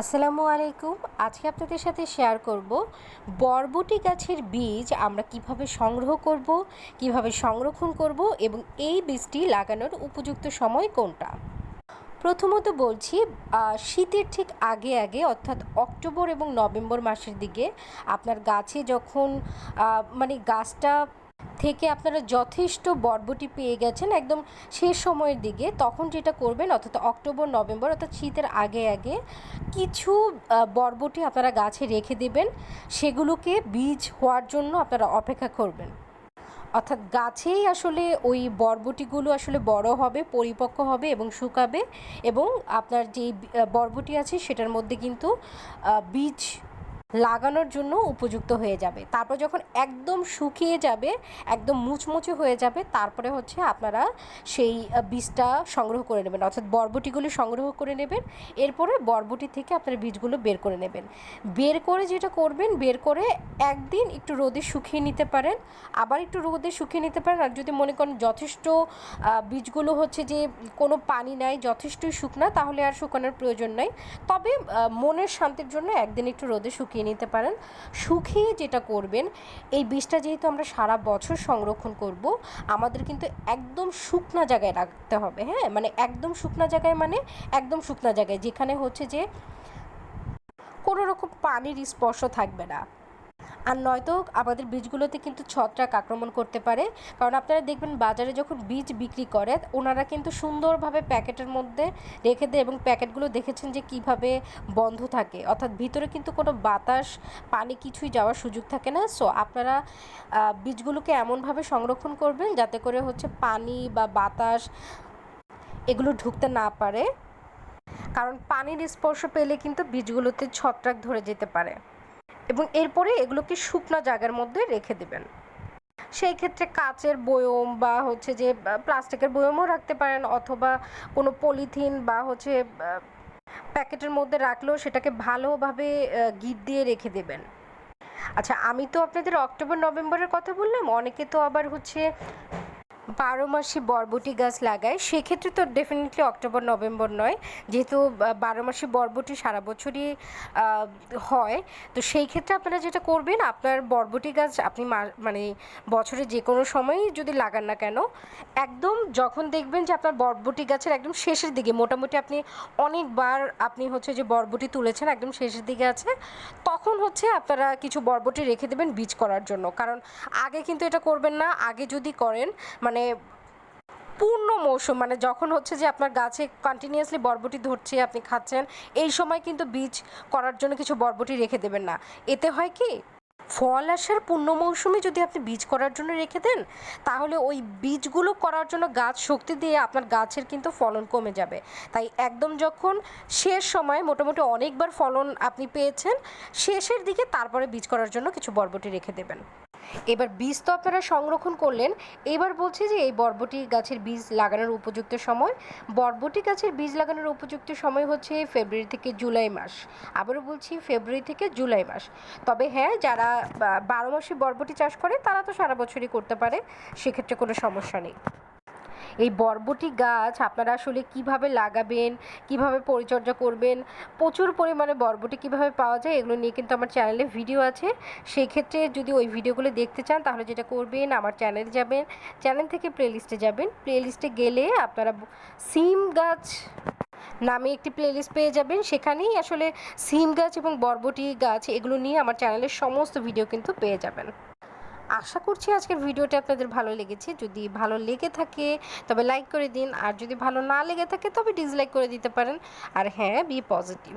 আসসালামু আলাইকুম। আজকে আপনাদের সাথে শেয়ার করব বরবটি গাছের বীজ আমরা কীভাবে সংগ্রহ করব, কীভাবে সংরক্ষণ করব এবং এই বীজটি লাগানোর উপযুক্ত সময় কোনটা? প্রথমত বলছি শীতের ঠিক আগে আগে, অর্থাৎ অক্টোবর এবং নভেম্বর মাসের দিকে আপনার গাছে যখন মানে গাছটা থেকে আপনারা যথেষ্ট বরবটি পেয়ে গেছেন একদম শেষ সময়ের দিকে। তখন যেটা করবেন, অর্থাৎ অক্টোবর, নভেম্বর, অর্থাৎ শীতের আগে আগে কিছু বরবটি আপনারা গাছে রেখে দেবেন। সেগুলোকে বীজ হওয়ার জন্য আপনারা অপেক্ষা করবেন। অর্থাৎ গাছেই আসলে ওই বরবটিগুলো আসলে বড় হবে, পরিপক্ক হবে এবং শুকাবে এবং আপনার বি- বরবটি আছে সেটার মধ্যে কিন্তু বীজ লাগানোর জন্য উপযুক্ত হয়ে যাবে। তারপর যখন একদম শুকিয়ে যাবে, একদম মুচমুচে হয়ে যাবে, তারপরে হচ্ছে আপনারা সেই বীজটা সংগ্রহ করে নেবেন। অর্থাৎ বরবটিগুলি সংগ্রহ করে নেবেন। এরপরে বরবটি থেকে আপনারা বীজগুলো বের করে নেবেন। বের করে যেটা করবেন, বের করে একদিন একটু রোদে শুকিয়ে নিতে পারেন। আবার একটু রোদে শুকিয়ে নিতে পারেন। আর যদি মনে করেন যথেষ্ট বীজগুলো হচ্ছে যে কোনো পানি নাই, যথেষ্টই শুকনা, তাহলে আর শুকানোর প্রয়োজন নাই। তবে মনের শান্তির জন্য একদিন একটু রোদে শুকিয়ে নিতে পারেন। শুকিয়ে যেটা করবেন, এই বীজটা যেহেতু আমরা সারা বছর সংরক্ষণ করব, আমাদের কিন্তু একদম শুকনো জায়গায় রাখতে হবে হ্যাঁ? মানে একদম শুকনো জায়গায় মানে একদম শুকনো জায়গায়, যেখানে হচ্ছে যে কোনো রকম পানির স্পর্শ থাকবে না। আর নয়তো আমাদের বীজগুলোতে কিন্তু ছত্রাক আক্রমণ করতে পারে। কারণ আপনারা দেখবেন বাজারে যখন বীজ বিক্রি করে, ওনারা কিন্তু সুন্দরভাবে প্যাকেটের মধ্যে রেখে দেয় এবং প্যাকেটগুলো দেখেছেন যে কীভাবে বন্ধ থাকে। অর্থাৎ ভিতরে কিন্তু কোনো বাতাস, পানি কিছুই যাওয়ার সুযোগ থাকে না। সো আপনারা বীজগুলোকে এমনভাবে সংরক্ষণ করবেন যাতে করে হচ্ছে পানি বা বাতাস এগুলো ঢুকতে না পারে। কারণ পানির স্পর্শ পেলে কিন্তু বীজগুলোতে ছত্রাক ধরে যেতে পারে। এবং এরপরে এগুলোকে শুকনো জায়গার মধ্যে রেখে দেবেন। সেই ক্ষেত্রে কাচের বয়ম বা হচ্ছে যে প্লাস্টিকের বয়মও রাখতে পারেন অথবা কোনো পলিথিন বা হচ্ছে প্যাকেটের মধ্যে রাখলেও সেটাকে ভালোভাবে গিট দিয়ে রেখে দেবেন। আচ্ছা আমি তো আপনাদের অক্টোবর, নভেম্বরের কথা বললাম, অনেকে তো আবার হচ্ছে বারো মাসে বরবটি গাছ লাগায়, সেক্ষেত্রে তো ডেফিনেটলি অক্টোবর, নভেম্বর নয়। যেহেতু বারো মাসে বরবটি সারা বছরই হয়, তো সেই ক্ষেত্রে আপনারা যেটা করবেন, আপনার বরবটি গাছ আপনি মানে বছরে যে কোনো সময়ই যদি লাগান না কেন, একদম যখন দেখবেন যে আপনার বরবটি গাছের একদম শেষের দিকে, মোটামুটি আপনি অনেকবার আপনি হচ্ছে যে বরবটি তুলেছেন, একদম শেষের দিকে আছে তখন হচ্ছে আপনারা কিছু বরবটি রেখে দেবেন বীজ করার জন্য। কারণ আগে কিন্তু এটা করবেন না, আগে যদি করেন মানে পূর্ণ মৌসুম মানে যখন হচ্ছে যে আপনার গাছে কন্টিনিউয়াসলি বরবটি ধরছে, আপনি খাচ্ছেন, এই সময় কিন্তু বীজ করার জন্য কিছু বরবটি রেখে দেবেন না। এতে হয় কি ফল আসার পূর্ণ মৌসুমে যদি আপনি বীজ করার জন্য রেখে দেন, তাহলে ওই বীজগুলো করার জন্য গাছ শক্তি দিয়ে আপনার গাছের কিন্তু ফলন কমে যাবে। তাই একদম যখন শেষ সময় মোটামুটি অনেকবার ফলন আপনি পেয়েছেন, শেষের দিকে তারপরে বীজ করার জন্য কিছু বরবটি রেখে দেবেন। এবার বীজ তো আপনারা সংরক্ষণ করলেন। এবার বলছি যে এই বরবটি গাছের বীজ লাগানোর উপযুক্ত সময়। বরবটি গাছের বীজ লাগানোর উপযুক্ত সময় হচ্ছে ফেব্রুয়ারি থেকে জুলাই মাস। আবারও বলছি ফেব্রুয়ারি থেকে জুলাই মাস। তবে হ্যাঁ যারা বারো মাসে বরবটি চাষ করে, তারা তো সারা বছরই করতে পারে। সেক্ষেত্রে কোনো সমস্যা নেই। এই বরবটি গাছ আপনারা আসলে কীভাবে লাগাবেন, কীভাবে পরিচর্যা করবেন, প্রচুর পরিমাণে বরবটি কীভাবে পাওয়া যায় এগুলো নিয়ে কিন্তু আমার চ্যানেলে ভিডিও আছে। সেই ক্ষেত্রে যদি ওই ভিডিওগুলো দেখতে চান তাহলে যেটা করবেন, আমার চ্যানেলে যাবেন চ্যানেল থেকে প্লেলিস্টে যাবেন। প্লেলিস্টে গেলে আপনারা সিম গাছ নামে একটি প্লেলিস্ট পেয়ে যাবেন। সেখানেই আসলে সিম গাছ এবং বরবটি গাছ এগুলো নিয়ে আমার চ্যানেলের সমস্ত ভিডিও কিন্তু পেয়ে যাবেন। আশা করছি আজকের ভিডিওটা আপনাদের ভালো লেগেছে। যদি ভালো লেগে থাকে, তবে লাইক করে দিন। আর যদি ভালো না লেগে থাকে, তবে ডিসলাইক করে দিতে পারেন। আর হ্যাঁ বি পজিটিভ